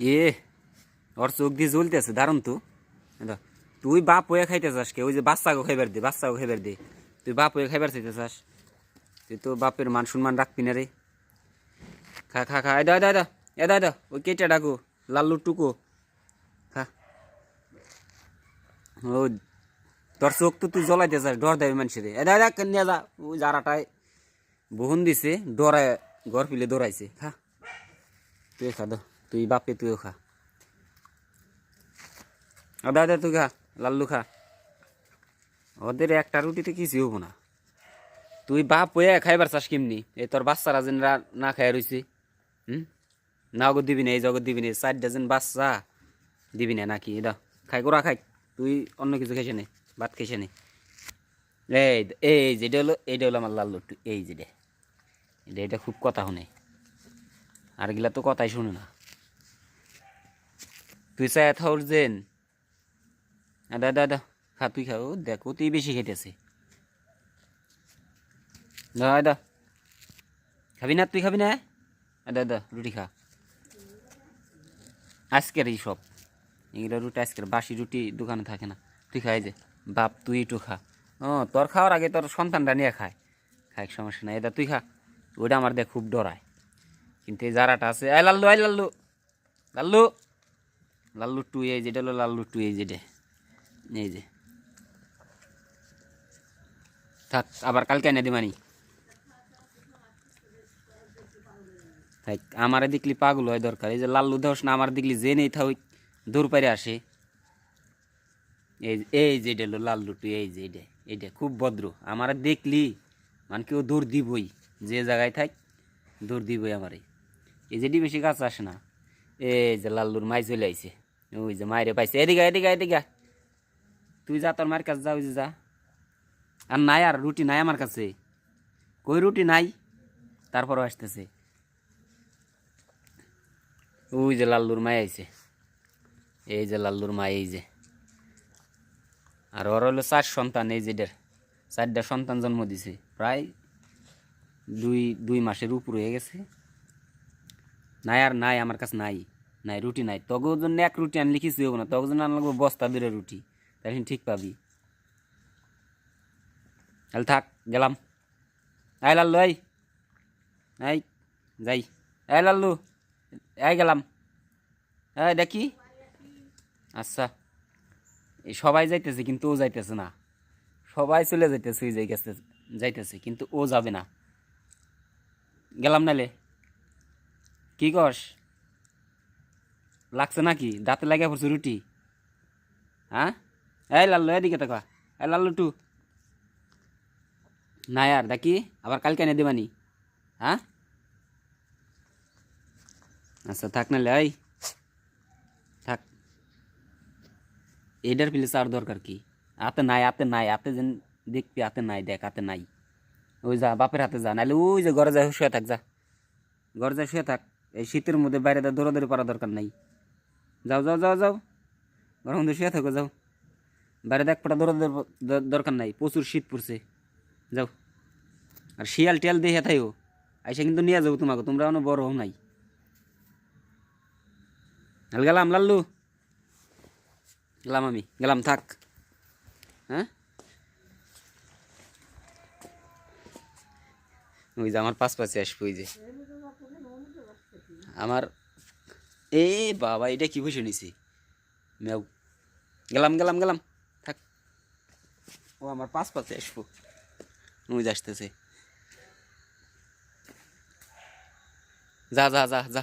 এ, ওর চোখ দিয়ে জ্বলতেছে, দারুণ তো। তুই বাপ হয়ে খাইতে চাস কে? ওই যে বাচ্চাকে খাইবার দে, বাচ্চাকে খাইবার দে। তুই বাপ হয়ে খাইবার চাইতে চাস। তুই তো বাপের মান সম্মান রাখবি না রে। খা খা খা এদা এদা এদা এদা এদা ওই কেটে ডাকো, লাল্লু টুকো। খা। ও, তোর চোখ তো তুই জ্বলাইতে চাস, ডর দেবে মানুষের। এদা এদা নিয়ে যা, ওই যারাটায় বহুন দিছে ডরায় ঘর পিলে দৌড়াইছে। খা। তুই খা, দো। তুই বাপে তুইও খা। আদা আদা তুই খা, লাল্লু খা। ওদের একটা রুটিতে কিছু হব না। তুই বাপ হয়ে খাইবার চাস কেমনি? এই তোর বাচ্চারা যেনরা না খাই রইছে। হুম? না ওগো দিবি না, এই জগৎ দিবি না চার ডজন বাচ্চা দিবি না নাকি? এটা খাই, গোড়া খাই। তুই অন্য কিছু খাইছে নে, ভাত খাইছে নে। এই এই যেটা হলো এইটা হলো আমার লাল্লু টু এই যেটা এটা এটা খুব কথা শুনে। আর গিলা তো কথাই শুনে না। তুই চাই থাউর জেন দা দা দা খা তুই খা ও দেখ তুই বেশি খেতেছে। দা দা। খাবি না, তুই খাবি না? দা দা রুটি খা। আজকের এই সব। এগুলো রুটি আজকের বাসি রুটি দোকানে থাকে না। তুই খাই যে বাপ, তুই একটু খা। ও তোর খাওয়ার আগে তোর সন্তানটা নিয়ে খায়। খাই সমস্যা নাই। এটা তুই খা। ওইটা আমার দেখ খুব ডরায়। কিন্তু এই জারাটা আছে আই লাল্লু আই লাল্লু। লাল্লু। লাল্লু টু এই যেটা হলো লাল্লু টু এই যেটা এই যে। থাক, আবার কালকে এনে দিমানি থাক, আমারে দেখলি পাগল হয় দরকার। এই যে লাল্লু দেহস না, আমার দেখলি যে নেই থাক দূর পারে আসে। এই এই যে এটা হলো লাল্লু টু এই যে এটা এটা খুব ভদ্র। আমারে দেখলি মানে কেউ দূর দিবই। যে জায়গায় থাক, দূর দিবই আমারে। এই যেটি বেশি গাছ আসে না, এই যে লাল্লুর মাই চলে আইছে। ওই যে মায়েরে পাইছে এদিকে এদিকে এদিকে তুই যা তোর মায়ের কাছে যা ওই যে যা আর নাই আর রুটি নাই আমার কাছে কই রুটি নাই তারপরও আসতেছে ওই যে লাল্লুর মাই আইছে এই যে লাল্লুর মা এই যে আর ওর হলো চার সন্তান এই যে ডের চারটা সন্তান জন্ম দিছে। প্রায় দুই দুই মাসের উপর হয়ে গেছে। নাই আর নাই, আমার কাছে নাই। নাই, রুটি নাই। তগো জন্য এক রুটি আনলে কিছু হব না তগো জন্য আনলাম বস্তা দূরে রুটি, তাহলে ঠিক পাবি। তাহলে থাক, গেলাম। আই লাল্লু আই আই যাই। আই লাল্লু আই গেলাম। এই দেখি। আচ্ছা। এই সবাই যাইতেছে, কিন্তু ও যাইতেছে না। সবাই চলে যাইতেছে, ওই গেছে যাইতেছে, কিন্তু ও যাবে না। গেলাম নালে। কি কস? লাগছে নাকি? দাঁতে লাগিয়ে পড়ছে রুটি। হ্যাঁ? এই লাল্লু, এদিকে তাকা এই লাল্লু টু। না আর, দেখি, আবার কালকে এনে দেবানি। হ্যাঁ? আচ্ছা থাক নালে এই। থাক। এটার প্লেস আর দরকার কি? হাতে নাই হাতে নাই, হাতে যেন দেখবি, হাতে নাই, দেখ, হাতে নাই। ওই যা, বাপের হাতে যা, নাহলে ওই যে ঘরে যায়, শুয়ে থাক যা। ঘরে যায়, শুয়ে থাক। এই শীতের মধ্যে বাইরে দৌড়াদৌড়ি করার দরকার নাই। যাও যাও যাও যাও। ঘরের মধ্যে শুয়ে থাকো, যাও। বাইরে দেখ, পটা দৌড়াদৌড়ি দ- দরকার নাই। প্রচুর শীত পড়ছে। যাও। আর শিয়াল টিয়াল দেখে থাইও আইসা কিন্তু নিয়ে যাব তোমাকে, তোমরা অনেক বড় নাই। হাল গেলাম, লাল্লু। গেলাম আমি, গেলাম, থাক। হ্যাঁ? ওই যে আমার পাশ পাশে আসব, ওই যে। আমার এ বাবা, এটা কি বসে নিছি মেউ। গেলাম গেলাম গেলাম। থাক। ও আমার পাশ পাশে আসব। নুজ আসতেছে। যা যা যা যা।